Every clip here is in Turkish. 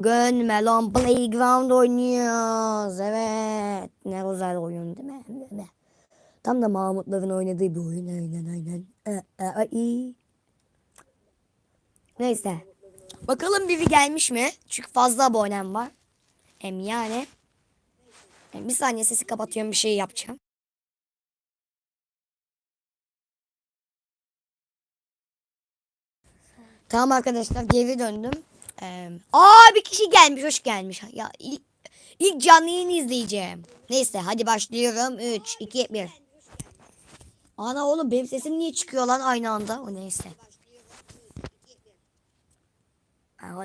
Bugün Melon Playground oynuyoruz. Evet. Ne güzel oyun değil mi? Değil? Tam da Mahmutların oynadığı bir oyun. Aynen aynen. Ee, e, ay. Neyse. Bakalım biri gelmiş mi? Çünkü fazla abonem var. Hem yani. Hem bir saniye sesi kapatıyorum bir şey yapacağım. Tamam arkadaşlar geri döndüm. Ee, aa bir kişi gelmiş hoş gelmiş. Ya ilk, ilk canlı yayını izleyeceğim. Neyse hadi başlıyorum. 3, 2, 1. Ana oğlum benim sesim niye çıkıyor lan aynı anda? O neyse. Ha.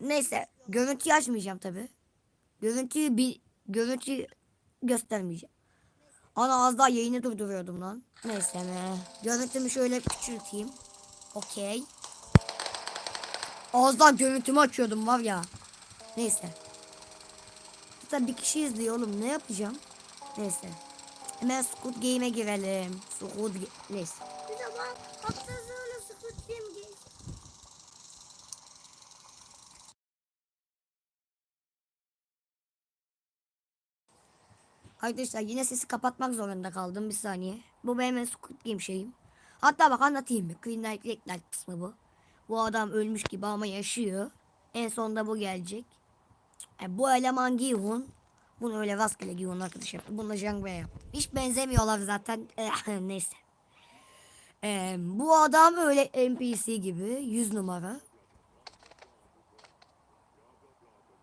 Neyse görüntüyü açmayacağım tabi. Görüntüyü bir görüntüyü göstermeyeceğim. Ana az daha yayını durduruyordum lan. Neyse ne. Görüntümü şöyle küçülteyim. Okey. Daha görüntümü açıyordum var ya. Neyse. Zaten bir kişi izliyor oğlum ne yapacağım? Neyse. Hemen Squid Game'e girelim. Squid Ga- Neyse. Bir zaman hafta sonu Squid Game geç. Arkadaşlar yine sesi kapatmak zorunda kaldım bir saniye. Bu benim Squid Game şeyim. Hatta bak anlatayım mı? Green Light Red Light kısmı bu. Bu adam ölmüş gibi ama yaşıyor. En sonunda bu gelecek. E, bu eleman Gihun. Bunu öyle rastgele Gihun arkadaş yaptı. Bununla Jangwei yaptı. Hiç benzemiyorlar zaten. Eh, Neyse. E, bu adam öyle NPC gibi. 100 numara.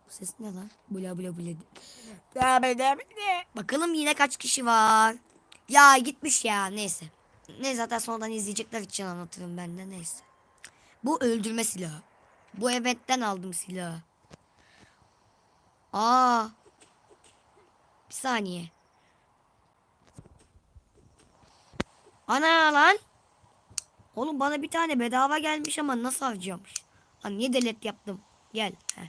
Bu ses ne lan? Bula bula bula. Bakalım yine kaç kişi var. Ya gitmiş ya neyse. Ne zaten sonradan izleyecekler için anlatırım ben de neyse. Bu öldürme silahı. Bu evetten aldım silahı. Aa. Bir saniye. Ana lan. Oğlum bana bir tane bedava gelmiş ama nasıl harcamış? Lan niye delet yaptım? Gel. Heh.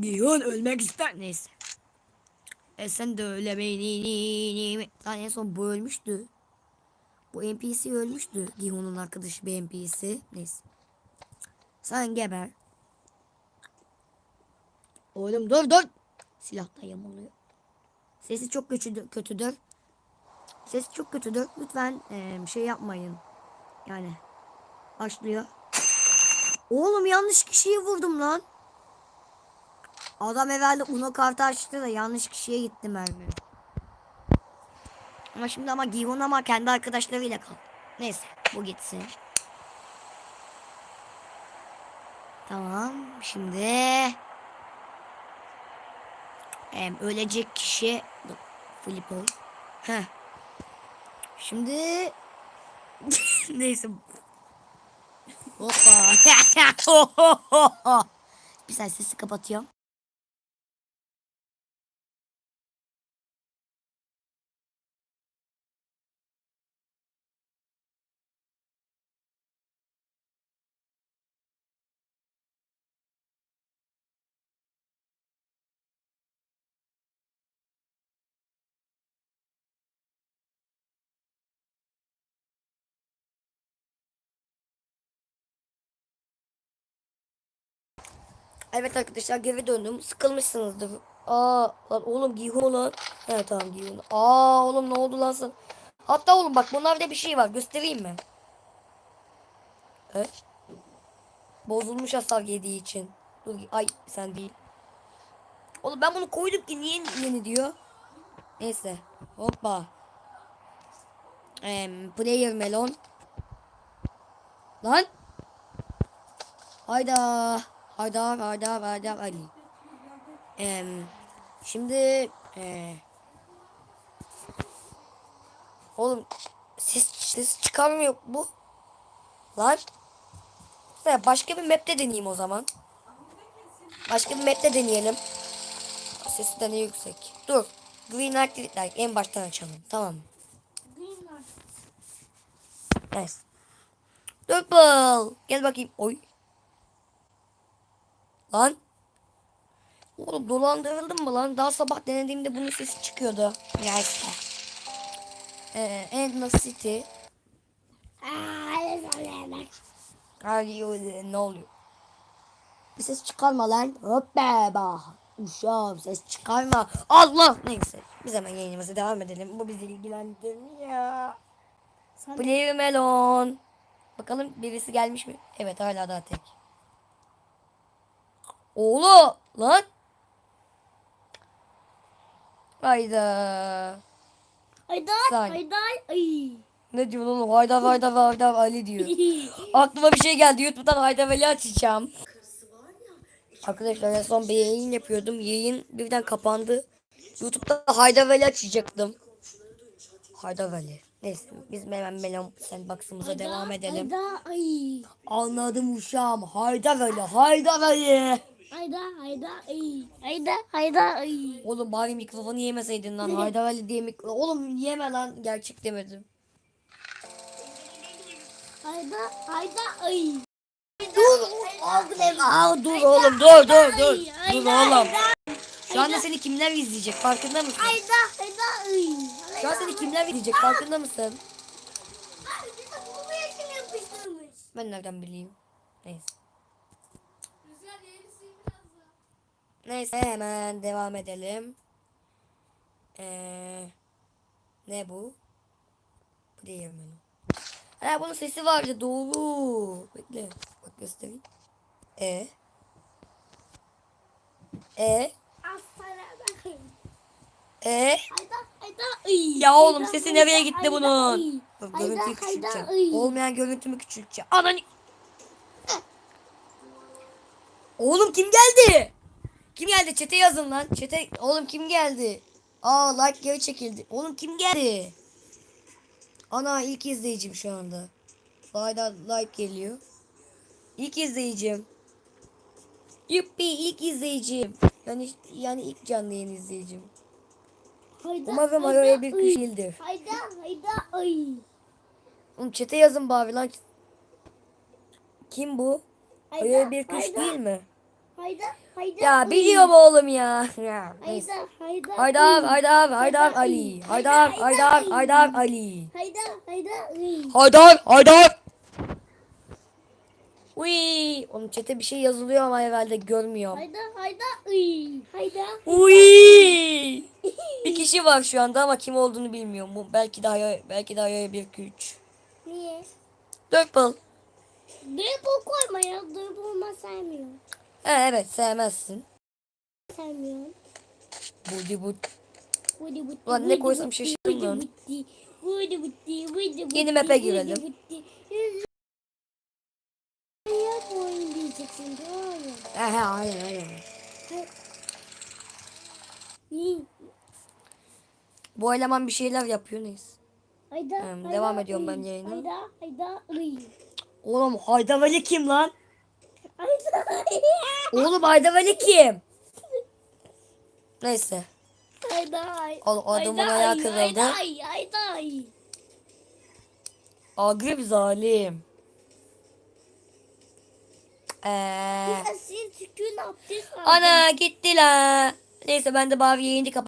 Giyon ölmek ister. Neyse. E sen de öyle beni. Lan en son bu ölmüştü. Bu NPC ölmüştü. Gihon'un arkadaşı bir NPC. Neyse. Sen geber. Oğlum dur dur. Silah da yamuluyor. Sesi çok kötüdür. kötüdür. Sesi çok kötüdür. Lütfen eee, şey yapmayın. Yani. Başlıyor. Oğlum yanlış kişiyi vurdum lan. Adam evvelde Uno kartı açtı da yanlış kişiye gitti mermi. Ama şimdi ama Gihon ama kendi arkadaşlarıyla kal. Neyse bu gitsin. Tamam şimdi em, ölecek kişi Flipper. Heh. Şimdi neyse. Hoppa. Bir saniye sesi kapatıyorum. Evet arkadaşlar geri döndüm. Sıkılmışsınızdır. Aa lan oğlum Gihon lan. Evet tamam Gihon. Aa oğlum ne oldu lan sen? Hatta oğlum bak bunlarda bir şey var. Göstereyim mi? Evet. Bozulmuş hasar yediği için. Dur ay sen değil. Oğlum ben bunu koydum ki niye yeni diyor? Neyse. Hoppa. Em, player melon. Lan. Hayda. Hayda hayda hayda Ali. Em, şimdi e, oğlum ses ses çıkarmıyor bu. Lan. Başka bir map'te deneyeyim o zaman. Başka bir map'te deneyelim. Sesi de ne yüksek. Dur. Green Light Red Light en baştan açalım. Tamam. mı? Green Light. Nice. Purple. Gel bakayım. Oy. Lan. Oğlum dolandırıldım mı lan? Daha sabah denediğimde bunun sesi çıkıyordu. Neyse. Ee, Endless City. Aa, ne oluyor? Bir ses çıkarma lan. Hop be bah. Uşağım ses çıkarma. Allah. Neyse. Biz hemen yayınımıza devam edelim. Bu bizi ilgilendirmiyor. Sana Player Melon. Bakalım birisi gelmiş mi? Evet hala daha tek. Oğlu lan. Hayda. Haydar, Say. Haydar, ay. Ne diyor oğlum? Hayda hayda hayda Ali diyor. Aklıma bir şey geldi. YouTube'dan Hayda Veli açacağım. Arkadaşlar en son bir yayın yapıyordum. Yayın birden kapandı. YouTube'da Hayda Veli açacaktım. Hayda Veli. Neyse biz hemen Melon Sandbox'ımıza devam edelim. Haydar, ay. Anladım uşağım. Hayda Veli. Hayda Veli. Haydar, Haydar, ay. Haydar, Haydar, ay. Oğlum bari mikrofonu yemeseydin lan. Hayda Veli diye mikro... Oğlum yeme lan. Gerçek demedim. Haydar, Haydar, ay. Dur. Algılama. Aa, dur oğlum dur dur dur. Dur oğlum. Şu anda seni kimler izleyecek farkında mısın? Haydar, Haydar, ay. Şu an seni kimler izleyecek farkında mısın? Ben nereden bileyim? Neyse. Neyse hemen devam edelim. Ee, ne bu? Bu değil mi? Ha bunun sesi vardı doğru. Bekle. Bak göstereyim. E. E. E. Ya oğlum sesi nereye gitti bunun? Haydar, Görüntüyü küçülteceğim. ay. Olmayan görüntümü küçülteceğim. Ananı. Oğlum kim geldi? Kim geldi? Çete yazın lan. Çete. Oğlum kim geldi? Aa like geri çekildi. Oğlum kim geldi? Ana ilk izleyicim şu anda. Hala like geliyor. İlk izleyicim. Yuppi ilk izleyicim. Yani yani ilk canlı yayın izleyicim. Haydar, Umarım Haydar, araya bir kuş değildir. Haydar, Haydar, ay. Oğlum çete yazın bari lan. Kim bu? Haydar, Araya bir kuş Haydar, değil mi? Haydar, Haydar, Ya biliyorum oğlum ya. Ya neyse. Haydar, Haydar, Haydar, ay. Haydar, Ali. Haydar, Haydar, Haydar Ali. Haydar, Haydar, ay. Haydar, Haydar. Uy, oğlum çete bir şey yazılıyor ama herhalde görmüyorum. Haydar, Haydar, ay. Haydar. Uy. Bir kişi var şu anda ama kim olduğunu bilmiyorum. Bu belki daha belki daha bir iki, üç. Niye? Dörpal. Dribble koyma ya. Dribble'ma sevmiyorum. Evet sevmezsin. Sevmiyorum. Budi bu. Vıdı vıdı, Ulan ne koysam şaşırdım lan. Yeni map'e girelim. Ya bu oyun diyeceksin hayır hayır. Bu eleman bir şeyler yapıyor neyse. Hayda, Tamam, hayda, devam ediyorum ben yayına. Hayda, hayda, ıy. Oğlum Haydavali kim lan? Oğlum Haydavali kim? Neyse. hayda, hay- Oğlum adamın ayağı ay, kırıldı. Hayda, ay, hayda, ay. Agrip zalim. Eee. Ya Siz tükürün abdest aldın. Ana gitti la. Neyse ben de yayını kapat.